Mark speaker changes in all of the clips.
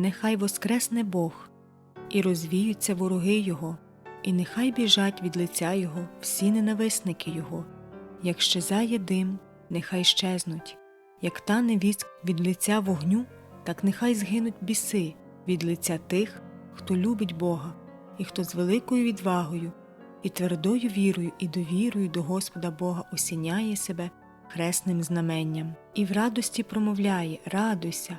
Speaker 1: нехай воскресне Бог, і розвіються вороги Його, і нехай біжать від лиця Його всі ненависники Його, як щезає дим, нехай щезнуть, як тане віск від лиця вогню, так нехай згинуть біси від лиця тих, хто любить Бога, і хто з великою відвагою і твердою вірою і довірою до Господа Бога осіняє себе хресним знаменням, і в радості промовляє Радуйся,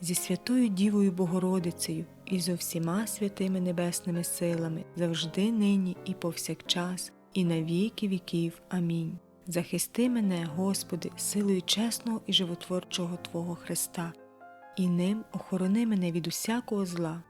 Speaker 1: зі святою Дівою Богородицею і зо всіма святими небесними силами, завжди нині і повсякчас, і на віки віків. Амінь. Захисти мене, Господи, силою чесного і животворчого Твого Христа, і ним охорони мене від усякого зла.